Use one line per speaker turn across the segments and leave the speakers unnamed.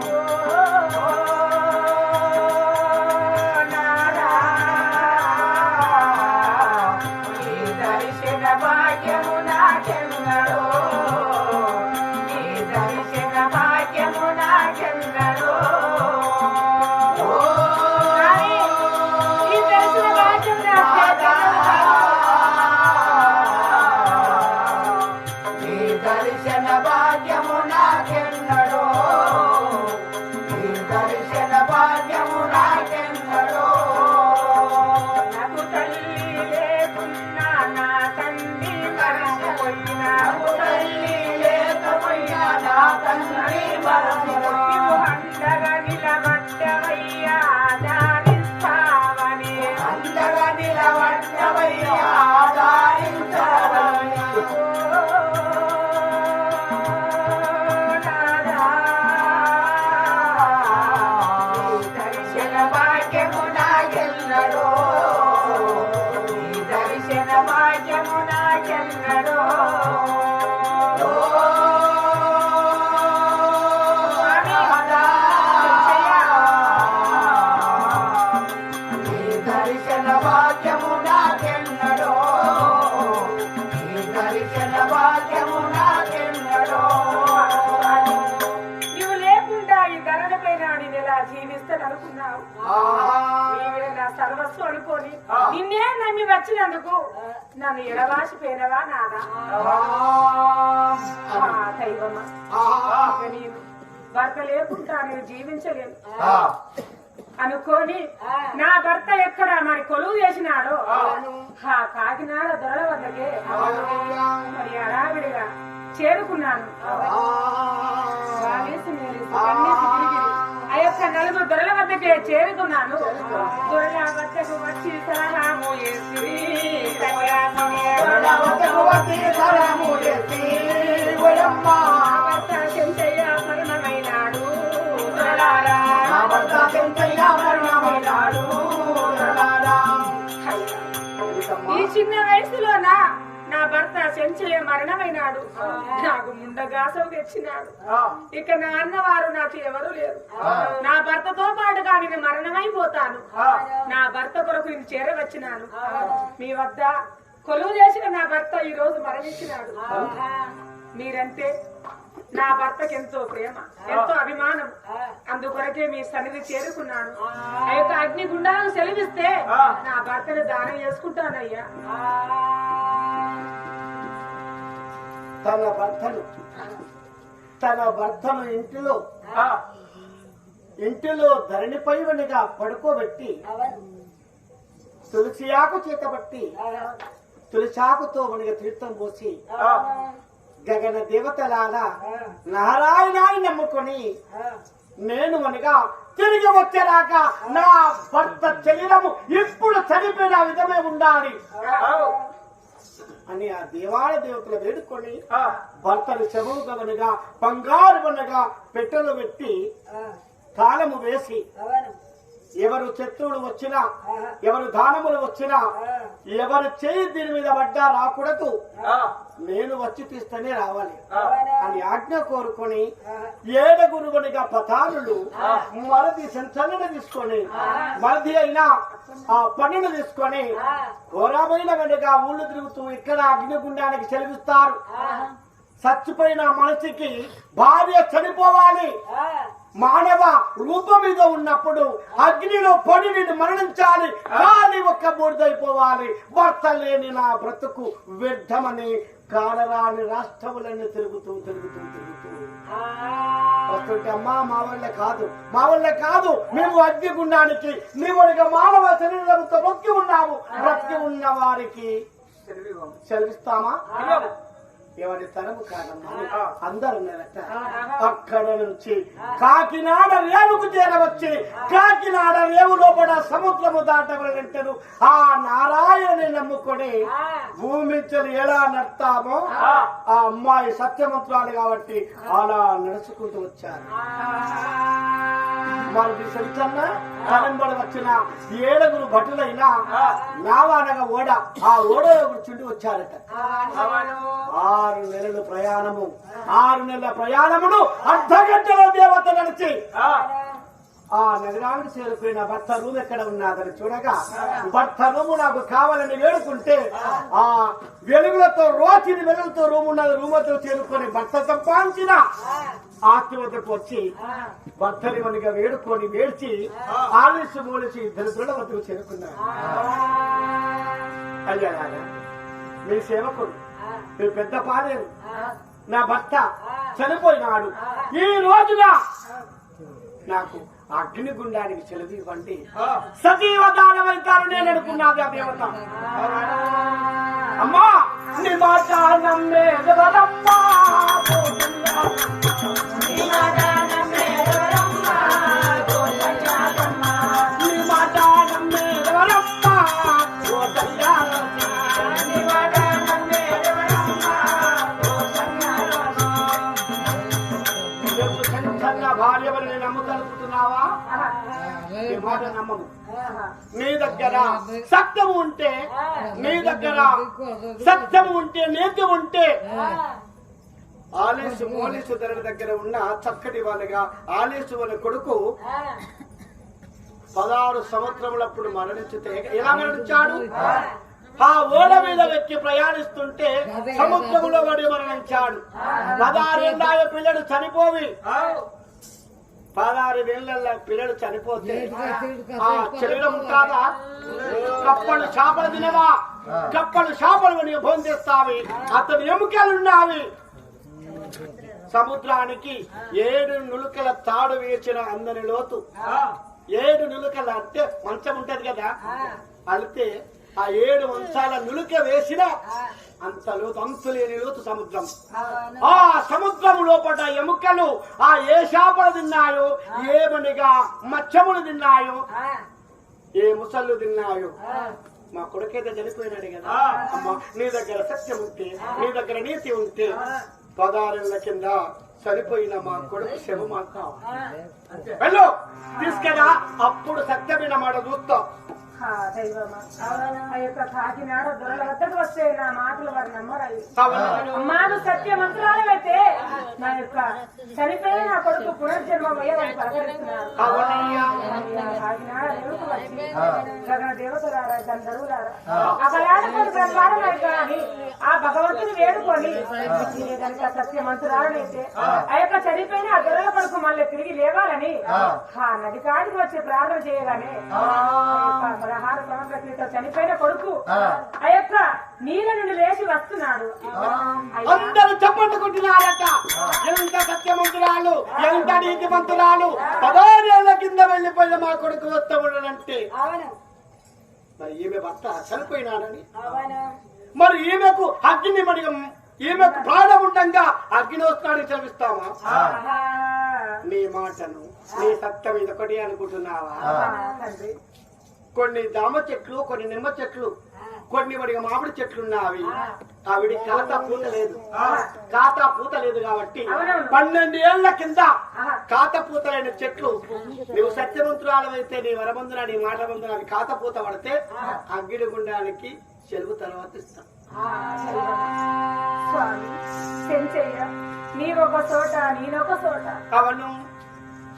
Música లేకపోయినా లేకపోయినా నా తండ్రి బలముగా నిన్నే నమ్మి వచ్చినందుకు. నన్ను ఎడవాసిపోయినవా నాదా? ఆ. దైవమా. ఇక నేను భర్త లేకుండా నేను జీవించలేను. అనుకోని నా భర్త ఎక్కడ మరి కొలువు చేసినాడో ఆ. కాకినాడ దొరల వద్దకే. మరి అడావిడిగా చేరుకున్నాను. నలుగురు దొరల వద్దకే చేరుకున్నాను. దొరల వద్దకు వచ్చి భర్త చెంచయ్య మరణమైనాడు. ఈ చిన్న వయసులోనా నా భర్త చెంచయ్య మరణమైనాడు. నాకు ముండగాసం తెచ్చినాడు. ఇక నా అన్నవారు నాకు ఎవరు లేరు. నా భర్తతో పాటుగా నేను మరణమైపోతాను. నా భర్త కొరకు నేను చేరవచ్చినాను. మీ వద్ద కొలువు చేసిన నా భర్త ఈ రోజు మరణించినాడు మీరంటే నా భర్తకి ఎంతో ప్రేమ ఎంతో అభిమానం. అందుకొరకే మీ సన్నిధి చేరుకున్నాను. ఆ. యొక్క అగ్ని గుండాలను సెలవిస్తే నా భర్తను దానం చేసుకుంటానయ్యా.
తన భర్తను తన భర్తను ఇంటిలో ఇంటిలో ధరణిపై వెనుగా పడుకోబెట్టి తులసి ఆకు చేతబట్టి తులసాకుతో మనకి తీర్థం పోసి గగన దేవతలాల నారాయణాన్ని నమ్ముకొని నేను మనగా తిరిగి వచ్చేదాకా నా భర్త శరీరము ఇప్పుడు చనిపోయిన విధమే ఉండాలి. అని ఆ దేవాలయ దేవతలు వేడుకొని భర్తను శవము గమనగా బంగారు వనగా పెట్టెలో పెట్టి తాళము వేసి ఎవరు శత్రువులు వచ్చినా ఎవరు దానములు వచ్చినా ఎవరు చేయి దీని మీద పడ్డా రాకూడదు. నేను వచ్చి తీస్తేనే రావాలి. అని ఆజ్ఞ కోరుకొని ఏడుగురుగనిగా పతారులు మరది సంచలన తీసుకొని మరది అయినా ఆ పన్నును తీసుకొని ఘోరమైన వెనుక ఊళ్ళు తిరుగుతూ ఇక్కడ అగ్నిగుండానికి సెలవిస్తారు. చచ్చిపోయిన మనిషికి భార్య చనిపోవాలి. మానవ రూపం మీద ఉన్నప్పుడు అగ్నిలో పడి నేను మరణించాలి. కానీ ఒక్క బూడిదైపోవాలి. భర్త లేని నా బ్రతుకు వ్యర్థమని కాలరాని రాష్ట్రములన్నీ తిరుగుతూ తిరుగుతూ తిరుగుతూ. వస్తుంటే అమ్మా మా వల్ల కాదు. మా వల్ల కాదు. మేము అగ్ని గుండానికి నీవుడిగా మానవ శరీరంతో బ్రతికి ఉన్నాము. బ్రతికి ఉన్న వారికి సెలవిస్తామా? ఎవరి తరము కాదమ్మా. అందరు ఉన్నారట అక్కడ నుంచి కాకినాడ రేవుకు చేరవచ్చి కాకినాడ రేవు లోపల సముద్రము దాటవలంటారు ఆ నారాయణని నమ్ముకొని భూమి చెలు ఎలా నడతామో ఆ. అమ్మాయి సత్యమంత్రాలు కాబట్టి అలా నడుచుకుంటూ వచ్చారు. మరి సెల్చన్న కలంబడి వచ్చిన ఏడుగురు భటులైనా నావానగా ఓడ ఆ ఓడలో కూర్చుండి వచ్చారట. ఆరు నెలల ప్రయాణము. ఆరు నెలల ప్రయాణమును అర్ధ గంటలో దేవత నడిచి ఆ నగరానికి చేరుకున్న భర్త రూమ్ ఎక్కడ ఉన్నదని చూడగా భర్త రూము నాకు కావాలని వేడుకుంటే ఆ. వెలుగులతో రోచిని వెలుగుతో రూమ్ ఉన్నది రూమతో చేరుకొని భర్త సంపాదించిన ఆస్తి వద్దకు వచ్చి భర్తని మనగా వేడుకొని వేడ్చి ఆలస్య మూలిసి దరిద్రుల వద్దకు చేరుకున్నారు. అయ్యా మీ సేవకుడు మీ పెద్ద పాలేరు నా భర్త చనిపోయినాడు. ఈ రోజున నాకు అగ్నిగుండానికి ఇవ్వండి. సజీవ దానమైతారు నేను అనుకున్నది ఆ. దేవత అమ్మా నీ మాట నిజంగా భార్య నేను నమ్ముతలుపుతున్నావా ఈ మాట నమ్మము. నీ దగ్గర సత్యము ఉంటే నీ దగ్గర సత్యము ఉంటే నేత్యం ఉంటే ఆలేసు మోలేసు ధరల దగ్గర ఉన్న చక్కటి వాళ్ళగా ఆలేసు వాళ్ళ కొడుకు పదహారు సంవత్సరములప్పుడు మరణించితే ఎలా మరణించాడు? ఆ ఓడ మీద వ్యక్తి ప్రయాణిస్తుంటే సముద్రములో పడి మరణించాడు. పదహారేళ్ళ పిల్లడు చనిపోవి. పదహారు వేళ్ళ పిల్లడు చనిపోతే ఆ శరీరం ఉంటాదా కప్పలు చేపలు తినవా? కప్పలు చేపలు నీ భోజనం చేస్తావి. అతని ఎముకలున్నావి సముద్రానికి ఏడు నులుకల తాడు వేసిన అందని లోతు. ఏడు నులుకల అంటే మంచం ఉంటది కదా? అలితే ఆ ఏడు మంచాల నులుక వేసిన అంత లోతు అంతులేని లోతు సముద్రం. ఆ సముద్రం లోపల ఎముకలు ఆ ఏ చేపలు తిన్నాయో ఏమనిగా మచ్చములు తిన్నాయో ఏ ముసళ్ళు తిన్నాయో. మా కొడుకైతే చనిపోయినాడు కదా. అమ్మ నీ దగ్గర సత్యం ఉంటే నీ దగ్గర నీతి ఉంటే పదారేళ్ళ కింద చనిపోయిన మా కొడుకు శవం మాకు వెళ్ళు తీసుకెళ్ళా అప్పుడు సత్యమైన మాట చూస్తాం.
ఆ యొక్క కాకినాడ దొరల వద్దకు వస్తే నా మాటలు వారు నమ్మరాయి.
అవును.
అమ్మాను సత్యమంతురాలైతే నా యొక్క చనిపోయిన నా కొడుకు పునర్జన్మ అయ్యేవాడు పలకరిస్తున్నారు
అవునయ్యా.
కాకినాడ దేవుకు వచ్చి దేవతలారా కానీ ఆ. భగవంతుని వేడుకొని నేను కనుక సత్యమంతురాలనైతే ఆ. యొక్క చనిపోయిన ఆ దొరల కొడుకు మళ్ళీ తిరిగి లేవాలని ఆ. నది కాడికి వచ్చి ప్రార్థన చేయగానే పదహారు సంవత్సరాల క్రితం చనిపోయిన కొడుకు. ఆ. యొక్క నీళ్ళ నుండి లేచి వస్తున్నాడు.
అందరూ చప్పట్లు కొట్టినారట. ఎంత సత్యమంతురాలు ఎంత నీతిమంతురాలు. పదారేళ్ళ కింద వెళ్ళిపోయిన మా కొడుకు వస్తా ఉండనంటే మరి ఈమె భర్త చనిపోయినాడని. మరి ఈమెకు అగ్ని మరి ఈమెకు ప్రాణం ఉండంగా అగ్ని వస్తాడని చదివిస్తామా
ఆహా.
నీ మాటను నీ సత్యం ఇదొకటి అనుకుంటున్నావా? కొన్ని దామ చెట్లు కొన్ని నిమ్మ చెట్లు కొన్ని వడిగా మామిడి చెట్లు ఉన్నవి ఆవిడ కాతా పూత లేదు. కాతా పూత లేదు కాబట్టి. పన్నెండు ఏళ్ళ కింద. కాత పూతలైన చెట్లు. నువ్వు సత్యమంతురాలవైతే నీ వరమందున నీ మాట మందున అవి కాత పూత పడితే అగ్గిడి గుండానికి చెరువు తర్వాత ఇస్తాం.
నీవొక చోట నేనొక చోట.
అవును.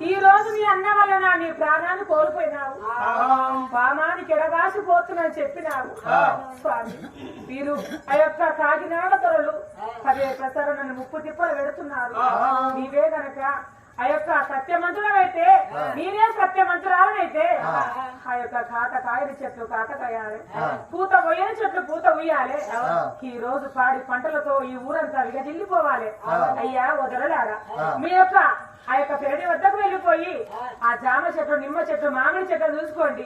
ఈ రోజు మీ అన్న వలన నీ ప్రాణాన్ని కోల్పోయినావు. పామానికి ఎడగాసిపోతున్నా చెప్పినావు స్వామి. మీరు ఆ యొక్క కాకినాడ ధరలు పదే ప్రసారం నన్ను ముప్పు తిప్పలు పెడుతున్నారు. నీవే గనక ఆ యొక్క సత్యమంతులమైతే నేనే సత్యమంతురాలనైతే ఆ. యొక్క కాత కాయని చెట్లు కాత కాయాలి పూత పోయని చెట్లు పూత ఉయ్యాలి ఈ రోజు పాడి పంటలతో ఈ ఊరంతా విగజిల్లిపోవాలి అయ్యా వదలలారా? మీ యొక్క ఆ యొక్క పెరడి వద్దకు వెళ్ళిపోయి ఆ. జామ చెట్లు నిమ్మ చెట్లు మామిడి చెట్లు చూసుకోండి.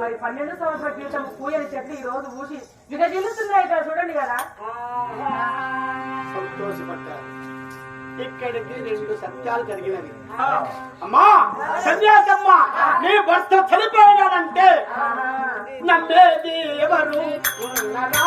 మరి పన్నెండు సంవత్సరాల క్రితం పూయని చెట్లు ఈ రోజు ఊసి విగజిల్లుతున్నాయి కదా చూడండి కదా.
సంతోషపడ్డారు. ఇక్కడికి రెండు సత్యాలు జరిగినవి. అమ్మా సన్యాసమ్మ నీ భర్త చనిపోయినాడంటే నమ్మేది ఎవరు ఉన్నదా?